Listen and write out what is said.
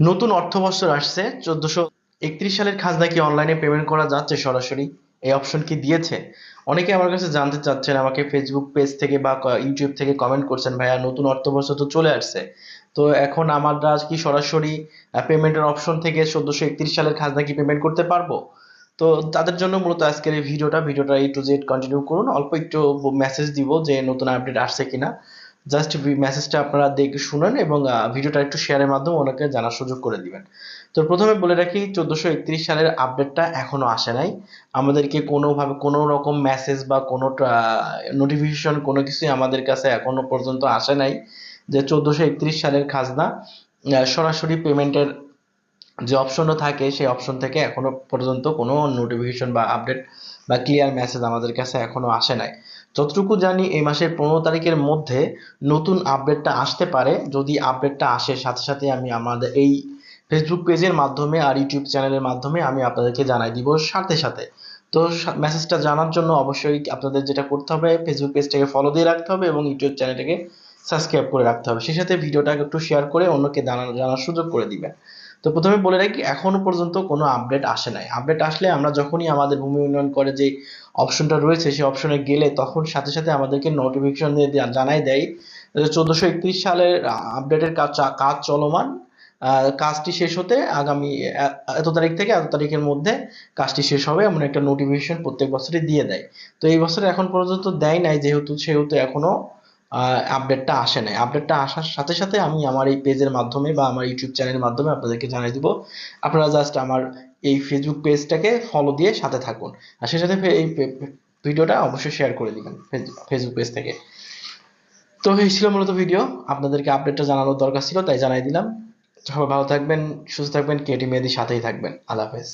নতুন অর্থবছর আসছে। চোদ্দশো একত্রিশ সালের খাজনা কি অনলাইনে পেমেন্ট করা যাচ্ছে? সরাসরি এই অপশন কি দিয়েছে? অনেকে আমার কাছে জানতে চাচ্ছেন, আমাকে ফেসবুক পেজ থেকে বা ইউটিউব থেকে কমেন্ট করছেন, ভাইয়া, নতুন অর্থবর্ষ তো চলে আসছে। তো এখন আমরা কি সরাসরি পেমেন্টের অপশন থেকে চোদ্দশো একত্রিশ সালের খাজনা কি পেমেন্ট করতে পারব? তো তাদের জন্য মূলত আজকের এই ভিডিওটা ভিডিওটা এই টু জেড কন্টিনিউ করুন। অল্প একটু মেসেজ দিব যে নতুন আপডেট আসছে কিনা। জাস্ট মেসেজটা আপনারা দেখে শুনেন এবং ভিডিওটা একটু শেয়ারের মাধ্যমে ওনাকে জানার সুযোগ করে দিবেন। তো প্রথমে বলে রাখি, চোদ্দোশো একত্রিশ সালের আপডেটটা এখনও আসে নাই। আমাদেরকে কোনোভাবে কোনো রকম মেসেজ বা কোনো নোটিফিকেশন কোনো কিছুই আমাদের কাছে এখনও পর্যন্ত আসে নাই যে চোদ্দোশো একত্রিশ সালের খাজনা সরাসরি পেমেন্টের যে অপশনও থাকে, সেই অপশন থেকে এখনও পর্যন্ত কোনো নোটিফিকেশন বা আপডেট বা ক্লিয়ার মেসেজ আমাদের কাছে এখনও আসে নাই। যতটুকু জানি এই মাসের পনেরো তারিখের মধ্যে নতুন আপডেটটা আসতে পারে। যদি আপডেটটা আসে, সাথে সাথে আমি আমাদের এই ফেসবুক পেজের মাধ্যমে আর ইউটিউব চ্যানেলের মাধ্যমে আমি আপনাদেরকে জানাই দিব সাথে সাথে। তো মেসেজটা জানার জন্য অবশ্যই আপনাদের যেটা করতে হবে ফেসবুক পেজটাকে ফলো দিয়ে রাখতে হবে এবং ইউটিউব চ্যানেলটাকে সাবস্ক্রাইব করে রাখতে হবে। সেই সাথে ভিডিওটাকে একটু শেয়ার করে অন্যকে জানার জানার সুযোগ করে দিবেন। তো প্রথমে বলে রাখি, এখনও পর্যন্ত কোনো আপডেট আসে নাই। আপডেট আসলে আমরা যখনই আমাদের ভূমি উন্নয়ন করে যে অপশনটা রয়েছে সেই অপশনে গেলে তখন সাথে সাথে আমাদেরকে নোটিফিকেশন দিয়ে জানাই দেয় চোদ্দশো একত্রিশ সালের আপডেটের কাজ কাজ চলমান। কাজটি শেষ হতে আগামী এত তারিখ থেকে এত তারিখের মধ্যে কাজটি শেষ হবে এমন একটা নোটিফিকেশন প্রত্যেক বছরই দিয়ে দেয়। তো এই বছর এখন পর্যন্ত দেয় নাই, যেহেতু, সেহেতু এখনও আপডেটটা আসে নাই। আপডেটটা আসার সাথে সাথে আমি আমার এই পেজের মাধ্যমে বা আমার ইউটিউব চ্যানেলের মাধ্যমে আপনাদেরকে জানিয়ে দিব। আপনারা জাস্ট আমার এই ফেসবুক পেজটাকে ফলো দিয়ে সাথে থাকুন। আর সেই সাথে এই ভিডিওটা অবশ্যই শেয়ার করে দিবেন ফেসবুক পেজ থেকে। তো এই ছিল মূলত ভিডিও আপনাদেরকে আপডেটটা জানানোর দরকার ছিল, তাই জানাই দিলাম। সবাই ভালো থাকবেন, সুস্থ থাকবেন কেটি মেয়েদের সাথেই থাকবেন। আল্লাহ হাফেজ।